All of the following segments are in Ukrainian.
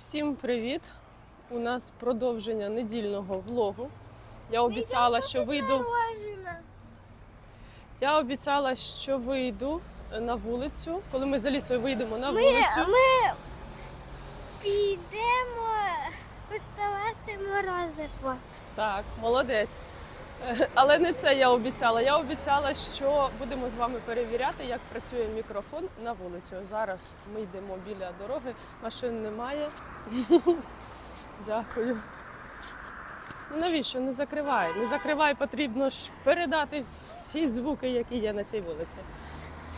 Всім привіт! У нас продовження недільного влогу. Я обіцяла, що вийду. Я обіцяла, що вийду на вулицю. Коли ми за лісою вийдемо на Ми, вулицю. ми підемо куштувати морозиво. Так, молодець. Але не це я обіцяла. Я обіцяла, що будемо з вами перевіряти, як працює мікрофон на вулиці. Ось Зараз ми йдемо біля дороги, машин немає. Дякую. Ну, Навіщо? Не закривай. Не закривай, потрібно ж передати всі звуки, які є на цій вулиці.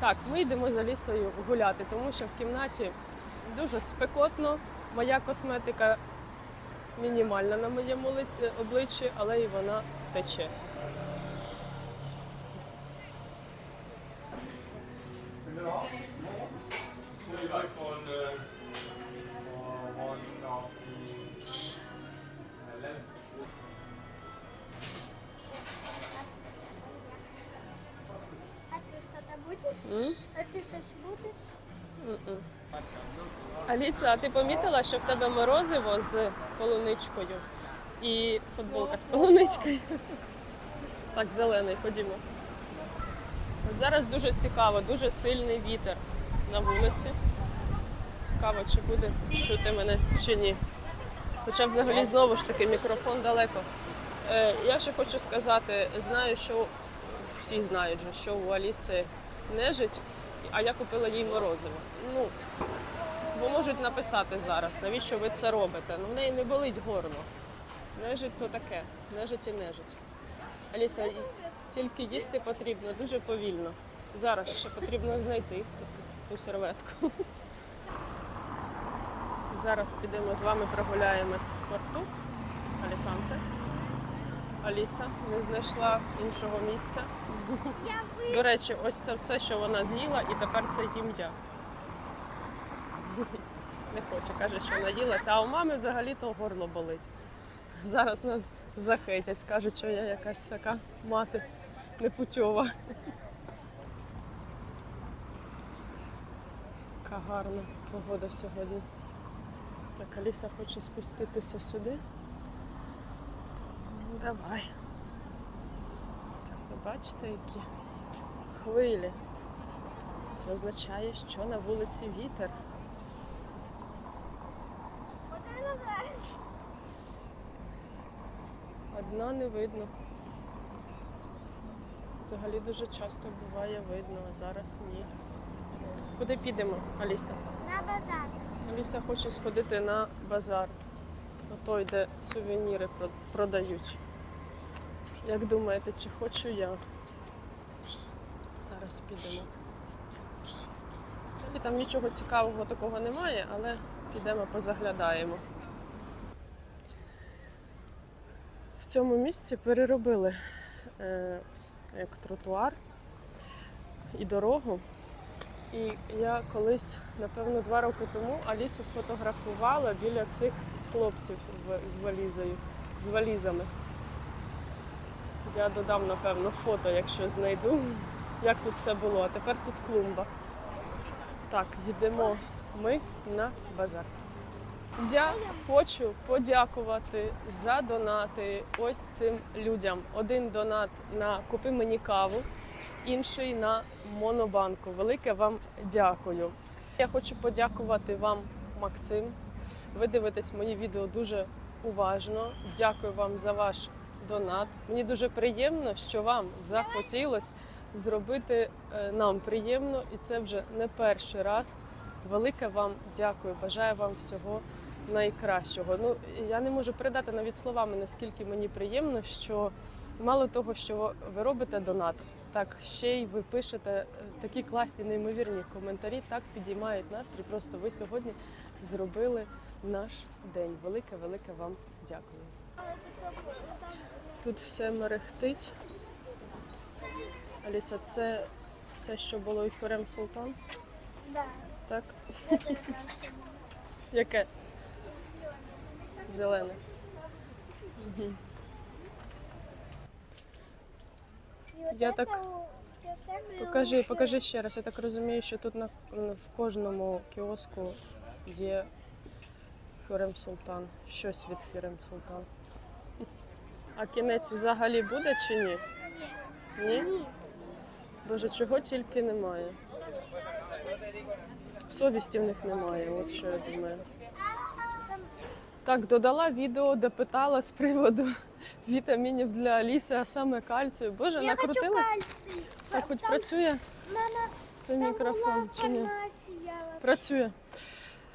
Так, ми йдемо за лісою гуляти, тому що в кімнаті дуже спекотно. Моя косметика мінімальна на моєму е, обличчі, але і вона тече. А ти щось будеш? Аліса, а ти помітила, що в тебе морозиво з полуничкою і футболка з полуничкою? Так, зелений, ходімо. От зараз дуже цікаво, дуже сильний вітер на вулиці. Цікаво, чи буде чути мене чи ні. Хоча взагалі знову ж таки мікрофон далеко. Е, я ще хочу сказати, знаю, що всі знають, же, що у Аліси нежить, а я купила їй морозиво. Ну, бо можуть написати зараз, навіщо ви це робите. Ну, в неї не болить горло. Нежить то таке, нежить і нежить. Аліса, тільки їсти потрібно дуже повільно. Зараз ще потрібно знайти просто ту серветку. Зараз підемо з вами прогуляємось в порту Аліканте. Аліса не знайшла іншого місця. Я. До речі, ось це все, що вона з'їла, і тепер це їм я. Не хоче, каже, що наїлася, а у мами взагалі-то горло болить. Зараз нас захетять, скажуть, що я якась така мати непутьова. Яка гарна погода сьогодні. Так, Аліса хоче спуститися сюди. Ну, Давай. Так, ви бачите, які хвилі. Це означає, що на вулиці вітер. Одна не видно. Взагалі дуже часто буває видно, а зараз ні. Куди підемо, Аліса? На базар. Аліса хоче сходити на базар. На той, де сувеніри продають. Як думаєте, чи хочу я? Зараз підемо. Там нічого цікавого такого немає, але підемо позаглядаємо. В цьому місці переробили е, як тротуар і дорогу. І я колись, напевно, два роки тому Алісу фотографувала біля цих хлопців з валізою, з валізами. Я додам, напевно, фото, якщо знайду, як тут все було. А тепер тут клумба. Так, йдемо ми на базар. Я хочу подякувати за донати ось цим людям. Один донат на Купи мені каву, інший на Монобанку. Велике вам дякую. Я хочу подякувати вам, Максим. Ви дивитесь мої відео дуже уважно. Дякую вам за ваш донат. Мені дуже приємно, що вам захотілося зробити е, нам приємно, і це вже не перший раз. Велике вам дякую. Бажаю вам всього найкращого. Ну я не можу передати навіть словами, наскільки мені приємно, що мало того, що ви робите донат, так ще й ви пишете е, такі класні, неймовірні коментарі. Так підіймають настрій. Просто ви сьогодні зробили наш день. Велике, велике вам дякую. Тут все мерехтить. Аліса, це все, що було і Хюрем Султан, Да. так? Яке? Зелене. Угу. Я так- Покажи, покажи ще раз. Я так розумію, що тут на в кожному кіоску є Хюрем Султан. Щось від Хюрем Султан. А кінець взагалі буде чи ні? Ні? Ні. Боже, чого тільки немає. Совісті в них немає, от що я думаю. Так, додала відео, де питала з приводу вітамінів для Аліси, а саме кальцію. Боже, Я хочу накрутила? кальцій. Так хоч Там- працює Мама, цей там мікрофон була чи ні? фармасія. Працює.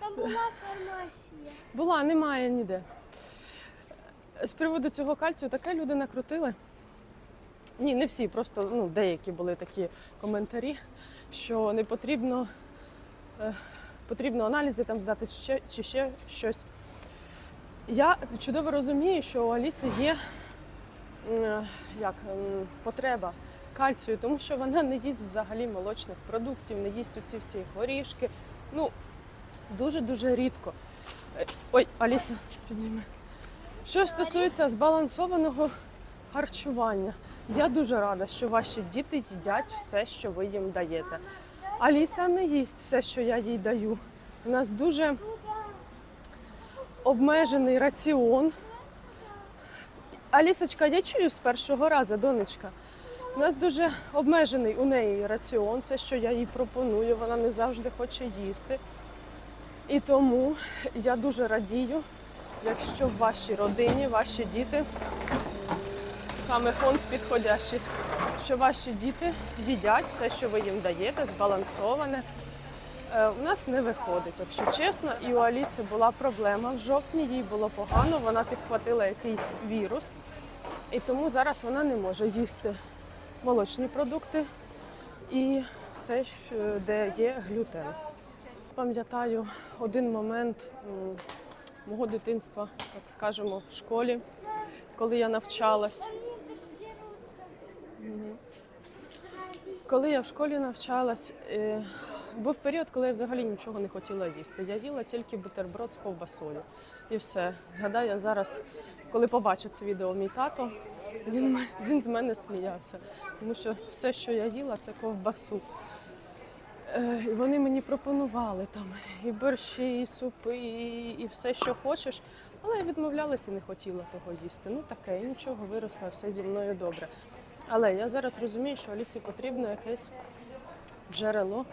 Там була фармасія. Була, немає ніде. З приводу цього кальцію таке люди накрутили. Ні, не всі, просто ну, деякі були такі коментарі, що не потрібно, е, потрібно аналізи там здати ще, чи ще щось. Я чудово розумію, що у Аліси є е, як, потреба кальцію, тому що вона не їсть взагалі молочних продуктів, не їсть оці всі горішки. Ну, дуже-дуже рідко. Е, Ой, Аліса, підніми. Що стосується збалансованого харчування, я дуже рада, що ваші діти їдять все, що ви їм даєте. Аліса не їсть все, що я їй даю. У нас дуже обмежений раціон. Алісочка, я чую з першого разу, донечка. У нас дуже обмежений у неї раціон, це що я їй пропоную, вона не завжди хоче їсти. І тому я дуже радію, якщо в вашій родині, ваші діти, саме фонд підходящий, що ваші діти їдять все, що ви їм даєте, збалансоване. Е, У нас не виходить, якщо чесно. І у Аліси була проблема в жовтні, їй було погано, вона підхватила якийсь вірус. І тому зараз вона не може їсти молочні продукти і все, де є глютен. Пам'ятаю один момент мого дитинства, так скажемо, в школі, коли я навчалась. Коли я в школі навчалась, е, був період, коли я взагалі нічого не хотіла їсти. Я їла тільки бутерброд з ковбасою. І все. Згадаю, зараз, коли побачив це відео мій тато, він, він з мене сміявся. Тому що все, що я їла, це ковбасу. Е, І вони мені пропонували там і борщі, і супи, і, все, що хочеш. Але я відмовлялася і не хотіла того їсти. Ну таке, нічого виросла, все зі мною добре. Але я зараз розумію, що Алісі потрібно якесь джерело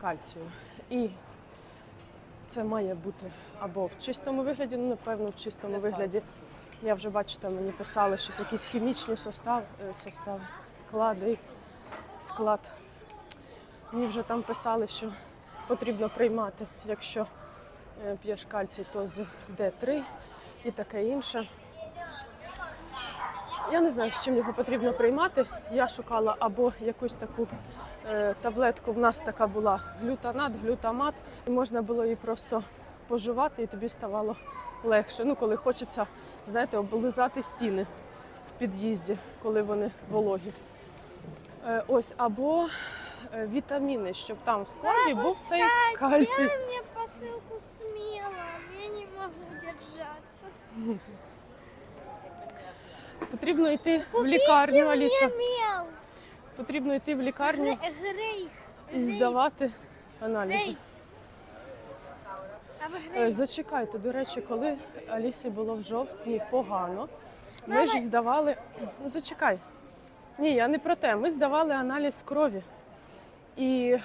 кальцію. І це має бути або в чистому вигляді, ну напевно, в чистому вигляді. Я вже бачу, там мені писали щось, якісь хімічні состав, е, состав, склади, склад. Мені вже там писали, що потрібно приймати, якщо е, п'єш кальцій, то з Д3 і таке інше. Я не знаю, з чим його потрібно приймати. Я шукала або якусь таку таблетку. В нас така була глютанат, глютамат, і можна було її просто поживати, і тобі ставало легше. Ну, коли хочеться, знаєте, облизати стіни в під'їзді, коли вони вологі. Е, ось, або е, вітаміни, щоб там в складі був цей кальцій. Сделай мне посылку с. Я не могу держаться. Потрібно йти в лікарню, Аліса. мел. Потрібно йти в лікарню і здавати аналізи. Е. Зачекайте, до речі, коли Алісі було в жовтні погано, ми ж здавали. Ну зачекай. Ні, я не про те. Ми здавали аналіз крові. І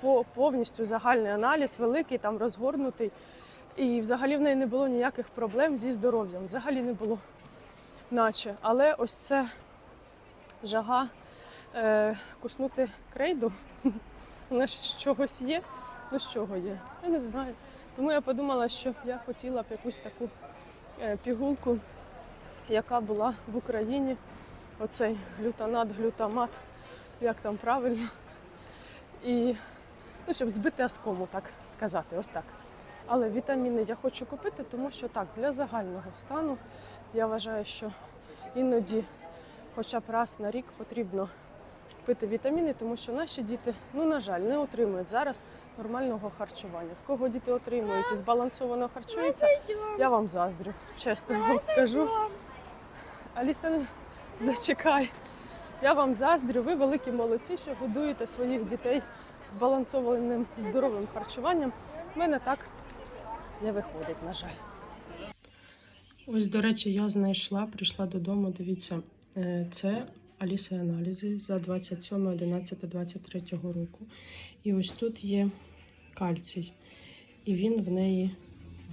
по повністю загальний аналіз, великий, там розгорнутий. І взагалі в неї не було ніяких проблем зі здоров'ям. Взагалі не було. Наче. Але ось це жага е, куснути крейду. Вона ж з чогось є. Ну з чого є? Я не знаю. Тому я подумала, що я хотіла б якусь таку е, пігулку, яка була в Україні. Оцей глютанат, глютамат, як там правильно. І ну, щоб збити оскому, так сказати, ось так. Але вітаміни я хочу купити, тому що так, для загального стану я вважаю, що іноді, хоча б раз на рік потрібно пити вітаміни, тому що наші діти, ну на жаль, не отримують зараз нормального харчування. В кого діти отримують і збалансовано харчуються, я вам заздрю, чесно вам скажу. Аліса, ну, зачекай. Я вам заздрю, ви великі молодці, що годуєте своїх дітей збалансованим здоровим харчуванням. У мене так не виходить, на жаль. Ось, до речі, я знайшла, прийшла додому. Дивіться, е, це Аліса аналізи за 27.11.23 року. І ось тут є кальцій. І він в неї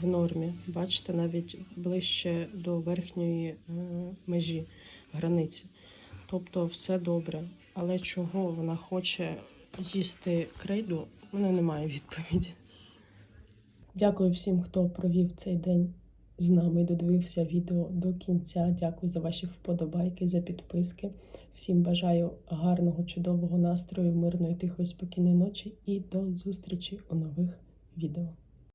в нормі. Бачите, навіть ближче до верхньої е, межі границі. Тобто все добре. Але чого вона хоче їсти крейду, у мене немає відповіді. Дякую всім, хто провів цей день з нами додивився відео до кінця. Дякую за ваші вподобайки, за підписки. Всім бажаю гарного, чудового настрою, мирної, тихої, спокійної ночі і до зустрічі у нових відео.